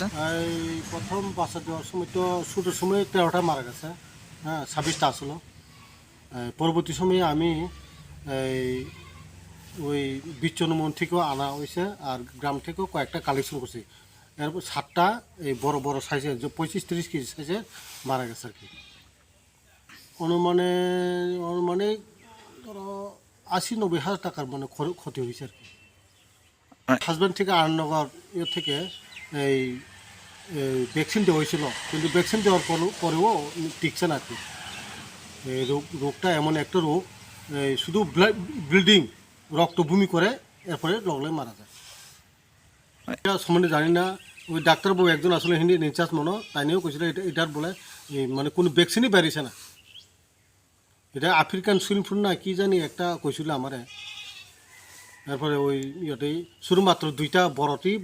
গেছে এই প্রথম বাচ্চা দেওয়ার সময় তো ছোটোর সময় তেরোটা মারা গেছে। হ্যাঁ ছাব্বিশটা আসলো। পরবর্তী সময়ে আমি এই ওই বিচ্ছন্নমন থেকেও আনা হয়েছে আর গ্রাম থেকেও কয়েকটা কালেকশন করছি। এরপর সাতটা এই বড় বড় সাইজের যে পঁচিশ তিরিশ কেজি সাইজের মারা গেছে আর কি। অনুমানে অনুমানে ধরো আশি নব্বই হাজার টাকার মানে ক্ষতি হয়েছে আর কি। হাজব্যান্ড থেকে আনন্দনগর ইয়ে থেকে এই ভ্যাকসিন দেওয়া হয়েছিল কিন্তু ভ্যাকসিন দেওয়ার পর- পরেও টিকছে না আর কি। রোগ, রোগটা এমন একটা রোগ শুধু ব্লিডিং রক্ত বমি করে এরপরে লগলে মারা যায়। এটা সম্বন্ধে জানি না, ওই ডাক্তারবাবু একজন আসলে হিন্দি ইনচার্জ মনো, তাই নিয়েও কৈছিল এটা, এটার বলে মানে কোনো ভ্যাকসিনই বেরিয়েছে না। এটা আফ্রিকান সুইন ফ্লু না, কি জানি একটা কৈছিল আমারে। তারপরে ওই ইয়েতেই, শুধুমাত্র দুইটা বড়টি